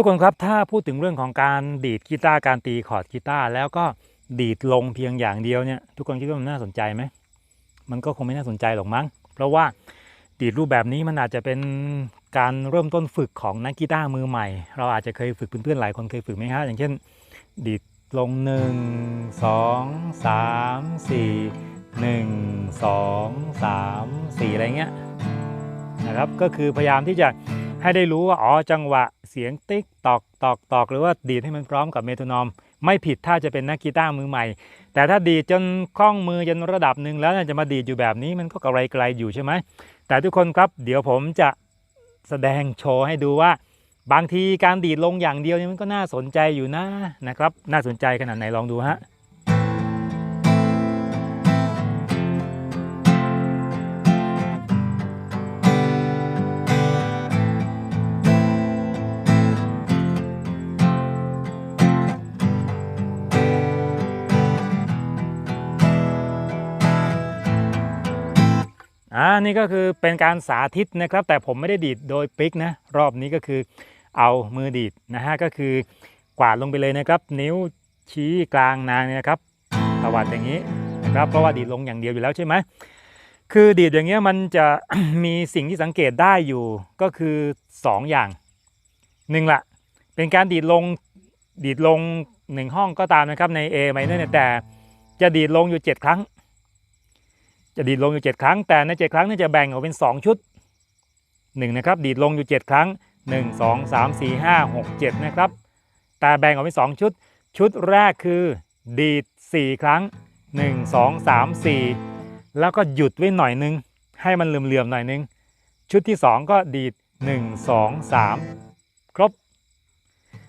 ทุกคนครับถ้าพูดถึงเรื่องของการดีดกีตาร์การตีคอร์ดกีตาร์แล้วก็ดีดลงเพียงอย่างเดียวเนี่ยทุกคนคิดว่ามันน่าสนใจไหมมันก็คงไม่น่าสนใจหรอกมั้ง เพราะว่าดีดรูปแบบนี้มันอาจจะเป็นการเริ่มต้นฝึกของนักกีตาร์มือใหม่ เราอาจจะเคยฝึกเพื่อนๆหลายคนเคยฝึกไหมฮะอย่างเช่น ดีดลง 1 2 3 4 1 2 3 4 อะไรเงี้ยนะครับก็คือพยายามที่จะ ให้ได้รู้ว่าอ๋อจังหวะเสียงติ๊กตอกตอกตอกหรือว่าดีดให้มันพร้อมกับเมโทรนอม ไม่ผิดถ้าจะเป็นนักกีตาร์มือใหม่ แต่ถ้าดีดจนคล่องมือจนระดับหนึ่งแล้วจะมาดีดอยู่แบบนี้มันก็กระไรไกลอยู่ใช่ไหมแต่ทุกคนครับเดี๋ยวผมจะแสดงโชว์ให้ดูว่า บางทีการดีดลงอย่างเดียวนี่มันก็น่าสนใจอยู่นะนะครับ น่าสนใจขนาดไหนลองดูฮะ อ่านี่ก็คือเป็นการสาธิตนะครับ แต่ผมไม่ได้ดีดโดยปิกนะรอบนี้ก็คือเอามือดีดนะฮะก็คือกวาดลงไปเลยนะครับ นิ้วชี้กลางนางเนี่ยนะครับตวัดอย่างนี้นะครับเพราะว่าดีดลงอย่างเดียวอยู่แล้วใช่ไหมคือดีดอย่างเงี้ยมันจะมีสิ่งที่สังเกตได้อยู่ก็คือ 2 อย่างหนึ่งละเป็นการดีดลงดีดลงหนึ่งห้องก็ตามนะครับใน A minor เนี่ยแต่จะดีดลงอยู่ 7 ครั้ง จะดีดลงอยู่ 7 ครั้ง แต่ใน7ครั้งนี่จะแบ่งออกเป็น 2 ชุด1นะครับดีดลงอยู่ 7 ครั้ง 1 2 3 4 5 6 7 นะครับ แต่แบ่งออกเป็น 2 ชุด ชุดแรกคือ ดีด 4 ครั้ง 1 2 3 4 แล้วก็หยุดไว้หน่อยนึง ให้มันเหลื่อมๆหน่อยนึง ชุดที่ 2 ก็ดีด 1 2 3 ครบ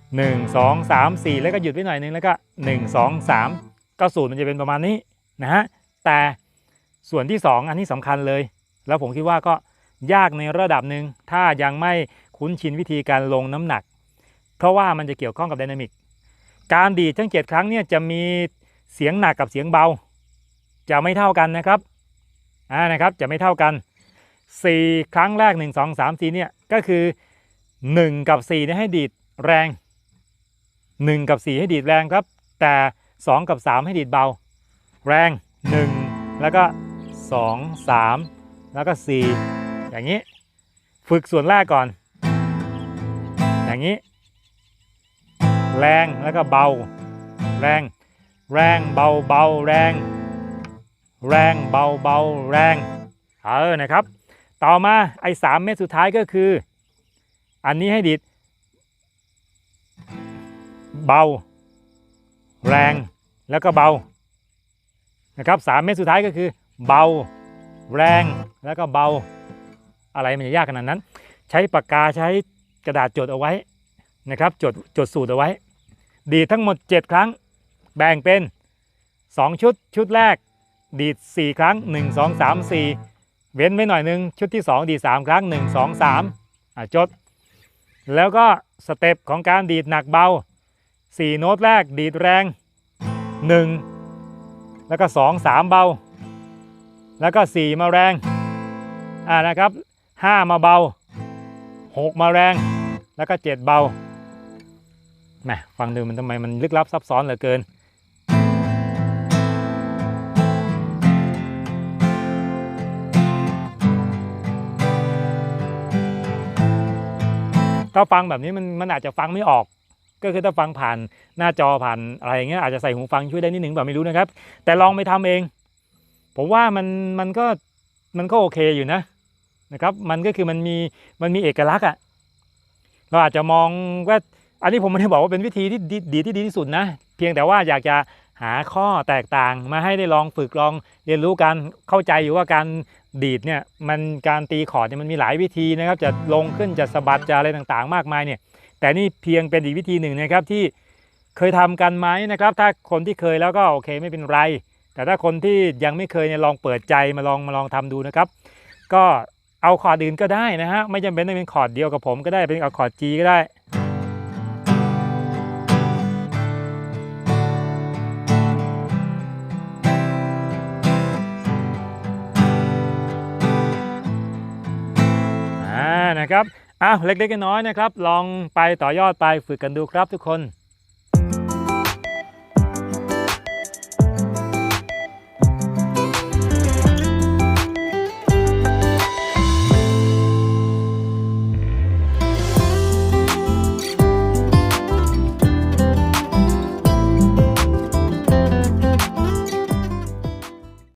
1 2 3 4 แล้วก็หยุดไว้หน่อยนึงแล้วก็ 1 2 3 ก็สูตรมันจะเป็นประมาณนี้นะฮะแต่ ส่วนที่ 2 อันนี้สำคัญเลย แล้วผมคิดว่าก็ยากในระดับหนึ่งถ้ายังไม่คุ้นชินวิธีการลงน้ำหนัก เพราะว่ามันจะเกี่ยวข้องกับไดนามิกการดีดทั้ง 7 ครั้งเนี่ยจะมีเสียงหนักกับเสียงเบา จะไม่เท่ากันนะครับอ่านะครับจะไม่เท่ากัน 4 ครั้งแรก 1 2 3 4เนี่ยก็คือ 1 กับ4เนี่ยให้ดีดแรง 1 กับ 4 ให้ดีดแรงครับ แต่ 2 กับ 3 ให้ดีดเบา แรง 1 แล้วก็ 2 3 แล้วก็ 4 อย่างนี้ ฝึกส่วนแรกก่อน อย่างนี้ แรงแล้วก็เบา แรง แรงเบาเบาแรง แรงเบาเบาแรงเออนะครับ ต่อมาไอ้สามเม็ดสุดท้ายก็คือ อันนี้ให้ดีดเบา แรงแล้วก็เบานะครับสามเม็ดสุดท้ายก็คือ เบา แรงแล้วก็เบา อะไรมันจะยากขนาดนั้น ใช้ปากกาใช้กระดาษจดเอาไว้นะครับจดจดสูตรเอาไว้ ดีดทั้งหมด 7 ครั้ง แบ่งเป็น 2 ชุดชุดแรก ดีด 4 ครั้ง 1 2 3 4 เว้นไว้หน่อยหนึง ชุดที่ 2 ดีด 3 ครั้ง 1 2 3อะจด แล้วก็สเต็ปของการดีดหนักเบา 4 โน้ตแรกดีดแรง 1 แล้วก็ 2 3 เบา แล้วก็ 4 มาแรงอ่านะครับ 5 มาเบา 6 มาแรง แล้วก็ 7 เบาแหมฟังดูมันทำไมมันลึกลับซับซ้อนเหลือเกินถ้าฟังแบบนี้มันมันอาจจะฟังไม่ออก ก็คือถ้าฟังผ่านหน้าจอผ่านอะไรอย่างเงี้ยอาจจะใส่หูฟังช่วยได้นิดหนึ่งแบบไม่รู้นะครับ แต่ลองไปทำเอง ผมว่ามันมันก็มันก็โอเคอยู่นะนะครับมันก็คือมันมีมันมีเอกลักษณ์อะเราอาจจะมองว่าอันนี้ผมไม่ได้บอกว่าเป็นวิธีที่ดีที่ดีที่สุดนะ เพียงแต่ว่าอยากจะหาข้อแตกต่างมาให้ได้ลองฝึกลองเรียนรู้กันเข้าใจอยู่ว่าการดีดเนี่ยมันการตีคอร์ดเนี่ยมันมีหลายวิธีนะครับ จะลงขึ้นจะสะบัดจะอะไรต่างๆ มากมายเนี่ย แต่นี่เพียงเป็นอีกวิธีหนึ่งนะครับที่เคยทำกันไหมนะครับ ถ้าคนที่เคยแล้วก็โอเคไม่เป็นไร แต่ถ้าคนที่ยังไม่เคยเนี่ยลองเปิดใจมาลองมาลองทำดูนะครับ ก็เอาคอร์ดอื่นก็ได้นะฮะไม่จำเป็นต้องเป็นคอร์ดเดียวกับผมก็ได้เป็นเอาคอร์ด G ก็ได้อ่านะครับอ้าวเล็กๆน้อยๆนะครับ ลองไปต่อยอดไปฝึกกันดูครับทุกคน